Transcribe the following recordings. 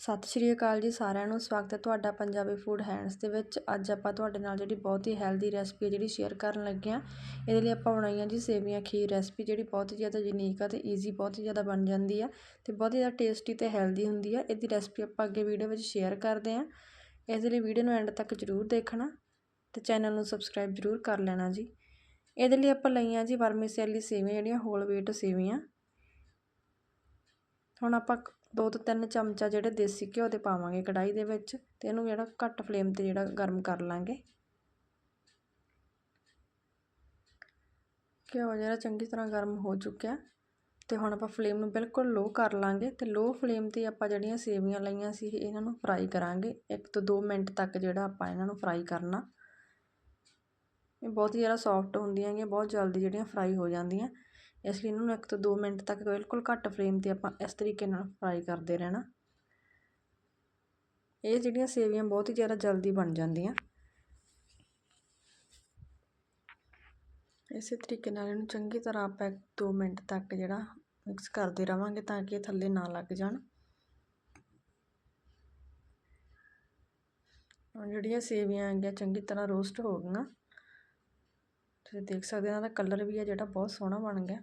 ਸਤਿ ਸ਼੍ਰੀ ਅਕਾਲ ਜੀ ਸਾਰਿਆਂ ਨੂੰ, ਸਵਾਗਤ ਹੈ ਤੁਹਾਡਾ ਪੰਜਾਬੀ ਫੂਡ ਹੈਂਡਸ ਦੇ ਵਿੱਚ। ਅੱਜ ਆਪਾਂ ਤੁਹਾਡੇ ਨਾਲ ਜਿਹੜੀ ਬਹੁਤ ਹੀ ਹੈਲਦੀ ਰੈਸਪੀ ਹੈ ਜਿਹੜੀ ਸ਼ੇਅਰ ਕਰਨ ਲੱਗੇ ਆ ਇਹਦੇ ਲਈ ਆਪਾਂ ਬਣਾਈਆਂ ਜੀ ਸੇਵੀਆਂ ਖੀਰ ਰੈਸਪੀ ਜਿਹੜੀ ਬਹੁਤ ਹੀ ਜ਼ਿਆਦਾ ਯੂਨੀਕ ਆ ਤੇ ਈਜ਼ੀ ਬਹੁਤ ਹੀ ਜ਼ਿਆਦਾ ਬਣ ਜਾਂਦੀ ਆ ਤੇ ਬਹੁਤ ਹੀ ਜ਼ਿਆਦਾ ਟੇਸਟੀ ਤੇ ਹੈਲਦੀ ਹੁੰਦੀ ਆ। ਇਹਦੀ ਰੈਸਪੀ ਆਪਾਂ ਅੱਗੇ ਵੀਡੀਓ ਵਿੱਚ ਸ਼ੇਅਰ ਕਰਦੇ ਆ ਇਸ ਲਈ ਵੀਡੀਓ ਨੂੰ ਐਂਡ ਤੱਕ ਜ਼ਰੂਰ ਦੇਖਣਾ ਤੇ ਚੈਨਲ ਨੂੰ ਸਬਸਕ੍ਰਾਈਬ ਜ਼ਰੂਰ ਕਰ ਲੈਣਾ ਜੀ। ਇਹਦੇ ਲਈ ਆਪਾਂ ਲਈਆਂ ਜੀ ਵਰਮੀਸੈਲੀ ਸੇਵੀਆਂ ਜਿਹੜੀਆਂ ਹੋਲ ਵੀਟ ਸੇਵੀਆਂ। ਹੁਣ ਆਪਾਂ ਦੋ ਤੋਂ ਤਿੰਨ ਚਮਚਾ ਜਿਹੜੇ ਦੇਸੀ ਘਿਓ ਦੇ ਪਾਵਾਂਗੇ ਕੜਾਈ ਦੇ ਵਿੱਚ ਤੇ ਇਹਨੂੰ ਜਿਹੜਾ ਘੱਟ ਫਲੇਮ ਤੇ ਜਿਹੜਾ ਗਰਮ ਕਰ ਲਾਂਗੇ। ਘਿਓ ਜਿਹੜਾ ਚੰਗੀ ਤਰ੍ਹਾਂ ਗਰਮ ਹੋ ਚੁੱਕਿਆ ਤੇ ਹੁਣ ਆਪਾਂ ਫਲੇਮ ਨੂੰ ਬਿਲਕੁਲ ਲੋ ਕਰ ਲਾਂਗੇ ਤੇ ਲੋ ਫਲੇਮ ਤੇ ਆਪਾਂ ਜਿਹੜੀਆਂ ਸੇਵੀਆਂ ਲਈਆਂ ਸੀ ਇਹਨਾਂ ਨੂੰ ਫਰਾਈ ਕਰਾਂਗੇ। 1 ਤੋਂ 2 ਮਿੰਟ ਤੱਕ ਜਿਹੜਾ ਆਪਾਂ ਇਹਨਾਂ ਨੂੰ ਫਰਾਈ ਕਰਨਾ। ਇਹ ਬਹੁਤ ਹੀ ਜ਼ਿਆਦਾ ਸੌਫਟ ਹੁੰਦੀਆਂ ਹੈਗੀਆਂ, ਬਹੁਤ ਜਲਦੀ ਜਿਹੜੀਆਂ ਫਰਾਈ ਹੋ ਜਾਂਦੀਆਂ। ਇਸ ਲਈ ਇਹਨਾਂ ਨੂੰ ਇੱਕ ਤੋਂ ਦੋ ਮਿੰਟ ਤੱਕ ਬਿਲਕੁਲ ਘੱਟ ਫਲੇਮ ਤੇ ਆਪਾਂ ਇਸ ਤਰੀਕੇ ਨਾਲ ਫਰਾਈ ਕਰਦੇ ਰਹਿਣਾ। ਇਹ ਜਿਹੜੀਆਂ ਸੇਵੀਆਂ ਬਹੁਤ ਹੀ ਜ਼ਿਆਦਾ ਜਲਦੀ ਬਣ ਜਾਂਦੀਆਂ। ਇਸੇ ਤਰੀਕੇ ਨਾਲ ਇਹਨੂੰ ਚੰਗੀ ਤਰ੍ਹਾਂ ਆਪਾਂ 2 ਮਿੰਟ ਤੱਕ ਜਿਹੜਾ ਮਿਕਸ ਕਰਦੇ ਰਵਾਂਗੇ ਤਾਂ ਕਿ ਇਹ ਥੱਲੇ ਨਾ ਲੱਗ ਜਾਣ। ਹੁਣ ਜਿਹੜੀਆਂ ਸੇਵੀਆਂ ਆਗੀਆਂ ਚੰਗੀ ਤਰ੍ਹਾਂ ਰੋਸਟ ਹੋ ਗਈਆਂ। ਤੁਸੀਂ ਦੇਖ ਸਕਦੇ ਹੋ ਇਹਨਾਂ ਦਾ ਕਲਰ ਵੀ ਹੈ ਜਿਹੜਾ ਬਹੁਤ ਸੋਹਣਾ ਬਣ ਗਿਆ।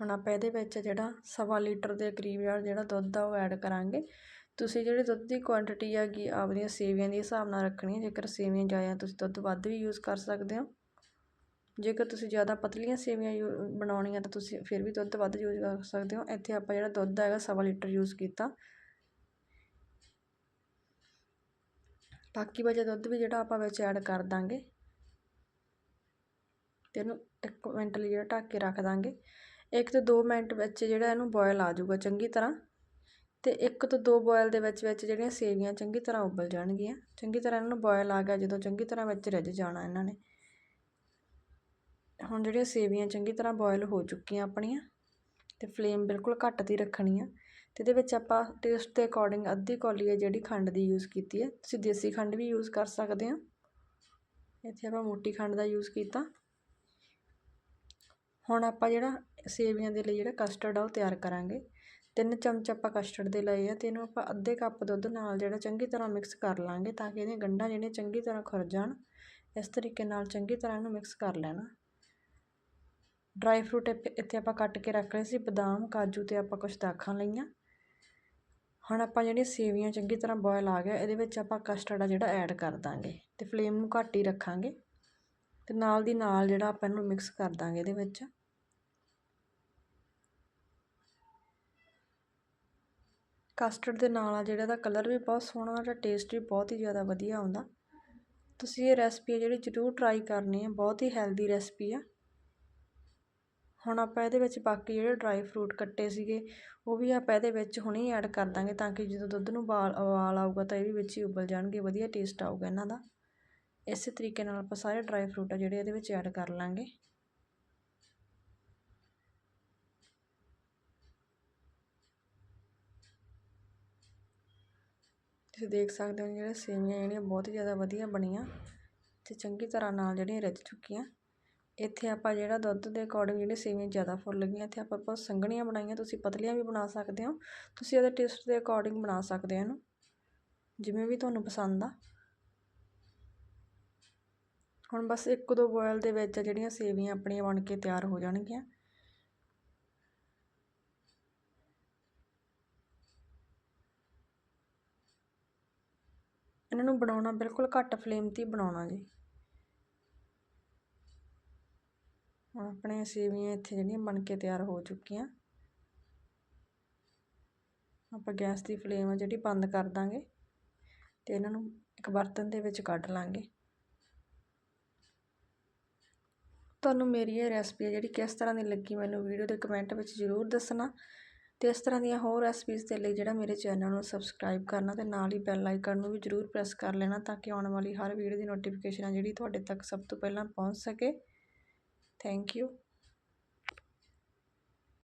ਹੁਣ ਆਪਾਂ ਇਹਦੇ ਵਿੱਚ ਜਿਹੜਾ ਸਵਾ ਲੀਟਰ ਦੇ ਕਰੀਬ ਜਿਹੜਾ ਦੁੱਧ ਆ ਉਹ ਐਡ ਕਰਾਂਗੇ। ਤੁਸੀਂ ਜਿਹੜੀ ਦੁੱਧ ਦੀ ਕੁਆਂਟੀਟੀ ਹੈਗੀ ਆਪਣੀਆਂ ਸੇਵੀਆਂ ਦੇ ਹਿਸਾਬ ਨਾਲ ਰੱਖਣੀ ਹੈ ਜੇਕਰ ਸੇਵੀਆਂ ਜ਼ਿਆਦਾ ਤੁਸੀਂ ਦੁੱਧ ਵੱਧ ਵੀ ਯੂਜ਼ ਕਰ ਸਕਦੇ ਹੋ। ਜੇਕਰ ਤੁਸੀਂ ਜ਼ਿਆਦਾ ਪਤਲੀਆਂ ਸੇਵੀਆਂ ਬਣਾਉਣੀਆਂ ਤਾਂ ਤੁਸੀਂ ਫਿਰ ਵੀ ਦੁੱਧ ਵੱਧ ਯੂਜ਼ ਕਰ ਸਕਦੇ ਹੋ। ਇੱਥੇ ਆਪਾਂ ਜਿਹੜਾ ਦੁੱਧ ਹੈਗਾ ਸਵਾ ਲੀਟਰ ਯੂਜ਼ ਕੀਤਾ। ਬਾਕੀ ਬਚਿਆ ਦੁੱਧ ਵੀ ਜਿਹੜਾ ਆਪਾਂ ਵਿੱਚ ਐਡ ਕਰ ਦਾਂਗੇ। ਅਤੇ ਇਹਨੂੰ ਇੱਕ ਮਿੰਟ ਲਈ ਜਿਹੜਾ ਢੱਕ ਕੇ ਰੱਖ ਦਾਂਗੇ। ਇੱਕ ਤੋਂ ਦੋ ਮਿੰਟ ਵਿੱਚ ਜਿਹੜਾ ਇਹਨੂੰ ਬੋਇਲ ਆ ਜਾਊਗਾ ਚੰਗੀ ਤਰ੍ਹਾਂ। ਅਤੇ ਇੱਕ ਤੋਂ ਦੋ ਬੋਇਲ ਦੇ ਵਿੱਚ ਵਿੱਚ ਜਿਹੜੀਆਂ ਸੇਵੀਆਂ ਚੰਗੀ ਤਰ੍ਹਾਂ ਉਬਲ ਜਾਣਗੀਆਂ। ਚੰਗੀ ਤਰ੍ਹਾਂ ਇਹਨਾਂ ਨੂੰ ਬੋਇਲ ਆ ਗਿਆ ਜਦੋਂ ਚੰਗੀ ਤਰ੍ਹਾਂ ਵਿੱਚ ਰਿੱਝ ਜਾਣਾ ਇਹਨਾਂ ਨੇ। ਹੁਣ ਜਿਹੜੀਆਂ ਸੇਵੀਆਂ ਚੰਗੀ ਤਰ੍ਹਾਂ ਬੋਇਲ ਹੋ ਚੁੱਕੀਆਂ ਆਪਣੀਆਂ ਤੇ ਫਲੇਮ ਬਿਲਕੁਲ ਘੱਟ ਦੀ ਰੱਖਣੀ ਆ ਤੇ ਇਹਦੇ ਵਿੱਚ ਆਪਾਂ ਟੇਸਟ ਦੇ ਅਕੋਰਡਿੰਗ ਅੱਧੀ ਕੌਲੀ ਹੈ ਜਿਹੜੀ ਖੰਡ ਦੀ ਯੂਜ਼ ਕੀਤੀ ਹੈ। ਤੁਸੀਂ ਦੇਸੀ ਖੰਡ ਵੀ ਯੂਜ਼ ਕਰ ਸਕਦੇ ਹੋ। ਇੱਥੇ ਆਪਾਂ ਮੋਟੀ ਖੰਡ ਦਾ ਯੂਜ਼ ਕੀਤਾ। ਹੁਣ ਆਪਾਂ ਜਿਹੜਾ ਸੇਵੀਆਂ ਦੇ ਲਈ ਜਿਹੜਾ ਕਸਟਰਡ ਆ ਉਹ ਤਿਆਰ ਕਰਾਂਗੇ। ਤਿੰਨ ਚਮਚ ਆਪਾਂ ਕਸਟਰਡ ਦੇ ਲਏ ਆ ਤੇ ਇਹਨੂੰ ਆਪਾਂ ਅੱਧੇ ਕੱਪ ਦੁੱਧ ਨਾਲ ਜਿਹੜਾ ਚੰਗੀ ਤਰ੍ਹਾਂ ਮਿਕਸ ਕਰ ਲਾਂਗੇ ਤਾਂ ਕਿ ਇਹਦੀਆਂ ਗੰਢਾਂ ਜਿਹੜੀਆਂ ਚੰਗੀ ਤਰ੍ਹਾਂ ਖੁਰ ਜਾਣ, ਇਸ ਤਰੀਕੇ ਨਾਲ ਚੰਗੀ ਤਰ੍ਹਾਂ ਇਹਨੂੰ ਮਿਕਸ ਕਰ ਲੈਣਾ। ਡਰਾਈ ਫਰੂਟ ਇੱਥੇ ਆਪਾਂ ਕੱਟ ਕੇ ਰੱਖ ਲਏ ਸੀ, ਬਦਾਮ, ਕਾਜੂ ਤੇ ਆਪਾਂ ਕੁਝ ਦਾਖਾਂ ਲਈਆਂ। ਹੁਣ ਆਪਾਂ ਜਿਹੜੀਆਂ ਸੇਵੀਆਂ ਚੰਗੀ ਤਰ੍ਹਾਂ ਬੋਇਲ ਆ ਗਿਆ, ਇਹਦੇ ਵਿੱਚ ਆਪਾਂ ਕਸਟਰਡ ਆ ਜਿਹੜਾ ਐਡ ਕਰ ਦਾਂਗੇ ਤੇ ਫਲੇਮ ਨੂੰ ਘੱਟ ਹੀ ਰੱਖਾਂਗੇ ਤੇ ਨਾਲ ਦੀ ਨਾਲ ਜਿਹੜਾ ਆਪਾਂ ਇਹਨੂੰ ਮਿਕਸ ਕਰ ਦਾਂਗੇ ਇਹਦੇ ਵਿੱਚ। ਕਸਟਰਡ ਦੇ ਨਾਲ ਆ ਜਿਹੜਾ ਇਹਦਾ ਕਲਰ ਵੀ ਬਹੁਤ ਸੋਹਣਾ ਤੇ ਟੇਸਟ ਵੀ ਬਹੁਤ ਹੀ ਜ਼ਿਆਦਾ ਵਧੀਆ ਆਉਂਦਾ। ਤੁਸੀਂ ਇਹ ਰੈਸਪੀ ਹੈ ਜਿਹੜੀ ਜ਼ਰੂਰ ਟਰਾਈ ਕਰਨੀ ਹੈ ਬਹੁਤ ਹੀ ਹੈਲਦੀ ਰੈਸਪੀ ਆ। ਹੁਣ ਆਪਾਂ ਇਹਦੇ ਵਿੱਚ ਬਾਕੀ ਜਿਹੜੇ ਡਰਾਈ ਫਰੂਟ ਕੱਟੇ ਸੀਗੇ, ਉਹ ਵੀ ਆਪਾਂ ਇਹਦੇ ਵਿੱਚ ਹੁਣੇ ਐਡ ਕਰ ਦਾਂਗੇ ਤਾਂ ਕਿ ਜਦੋਂ ਦੁੱਧ ਨੂੰ ਬਾਲ ਉਬਾਲ ਆਊਗਾ ਤਾਂ ਇਹ ਵੀ ਵਿੱਚ ਹੀ ਉਬਲ ਜਾਣਗੇ, ਵਧੀਆ ਟੇਸਟ ਆਊਗਾ ਇਹਨਾਂ ਦਾ। ਇਸੇ ਤਰੀਕੇ ਨਾਲ ਆਪਾਂ ਸਾਰੇ ਡਰਾਈ ਫਰੂਟ ਆ ਜਿਹੜੇ ਇਹਦੇ ਵਿੱਚ ਐਡ ਕਰ ਲਾਂਗੇ। ਤੁਸੀਂ ਦੇਖ ਸਕਦੇ ਹੋ ਜਿਹੜੀਆਂ ਸੇਵੀਆਂ ਜਿਹੜੀਆਂ ਬਹੁਤ ਹੀ ਜ਼ਿਆਦਾ ਵਧੀਆ ਬਣੀਆਂ ਅਤੇ ਚੰਗੀ ਤਰ੍ਹਾਂ ਨਾਲ ਜਿਹੜੀਆਂ ਰਿੱਝ ਚੁੱਕੀਆਂ। ਇੱਥੇ ਆਪਾਂ ਜਿਹੜਾ ਦੁੱਧ ਦੇ ਅਕੋਰਡਿੰਗ ਜਿਹੜੀਆਂ ਸੇਵੀਆਂ ਜ਼ਿਆਦਾ ਫੁੱਲ ਗਈਆਂ, ਇੱਥੇ ਆਪਾਂ ਬਹੁਤ ਸੰਘਣੀਆਂ ਬਣਾਈਆਂ, ਤੁਸੀਂ ਪਤਲੀਆਂ ਵੀ ਬਣਾ ਸਕਦੇ ਹੋ, ਤੁਸੀਂ ਉਹਦੇ ਟੇਸਟ ਦੇ ਅਕੋਰਡਿੰਗ ਬਣਾ ਸਕਦੇ ਹੋ ਇਹਨੂੰ, ਜਿਵੇਂ ਵੀ ਤੁਹਾਨੂੰ ਪਸੰਦ ਆ। ਹੁਣ ਬਸ ਇੱਕ ਦੋ ਬੋਇਲ ਦੇ ਵਿੱਚ ਜਿਹੜੀਆਂ ਸੇਵੀਆਂ ਆਪਣੀਆਂ ਬਣ ਕੇ ਤਿਆਰ ਹੋ ਜਾਣਗੀਆਂ। ਇਹਨਾਂ ਨੂੰ ਬਣਾਉਣਾ ਬਿਲਕੁਲ ਘੱਟ ਫਲੇਮ 'ਤੇ ਬਣਾਉਣਾ ਜੀ। ਹੁਣ ਆਪਣੇ ਸੇਵੀਆਂ ਇੱਥੇ ਜਿਹੜੀਆਂ ਬਣ ਕੇ ਤਿਆਰ ਹੋ ਚੁੱਕੀਆਂ। ਆਪਾਂ ਗੈਸ ਦੀ ਫਲੇਮ ਆ ਜਿਹੜੀ ਬੰਦ ਕਰ ਦਾਂਗੇ ਤੇ ਇਹਨਾਂ ਨੂੰ ਇੱਕ ਬਰਤਨ ਦੇ ਵਿੱਚ ਕੱਢ ਲਾਂਗੇ। ਤੁਹਾਨੂੰ ਮੇਰੀ ਇਹ ਰੈਸਪੀ ਹੈ ਜਿਹੜੀ ਕਿਸ ਤਰ੍ਹਾਂ ਦੀ ਲੱਗੀ ਮੈਨੂੰ ਵੀਡੀਓ ਦੇ ਕਮੈਂਟ ਵਿੱਚ ਜ਼ਰੂਰ ਦੱਸਣਾ। ਅਤੇ ਇਸ ਤਰ੍ਹਾਂ ਦੀਆਂ ਹੋਰ ਰੈਸਪੀਜ਼ ਦੇ ਲਈ ਜਿਹੜਾ ਮੇਰੇ ਚੈਨਲ ਨੂੰ ਸਬਸਕ੍ਰਾਈਬ ਕਰਨਾ ਅਤੇ ਨਾਲ ਹੀ ਬੈਲ ਆਈਕਨ ਨੂੰ ਵੀ ਜ਼ਰੂਰ ਪ੍ਰੈਸ ਕਰ ਲੈਣਾ ਤਾਂ ਕਿ ਆਉਣ ਵਾਲੀ ਹਰ ਵੀਡੀਓ ਦੀ ਨੋਟੀਫਿਕੇਸ਼ਨ ਆ ਜਿਹੜੀ ਤੁਹਾਡੇ ਤੱਕ ਸਭ ਤੋਂ ਪਹਿਲਾਂ ਪਹੁੰਚ ਸਕੇ। Thank you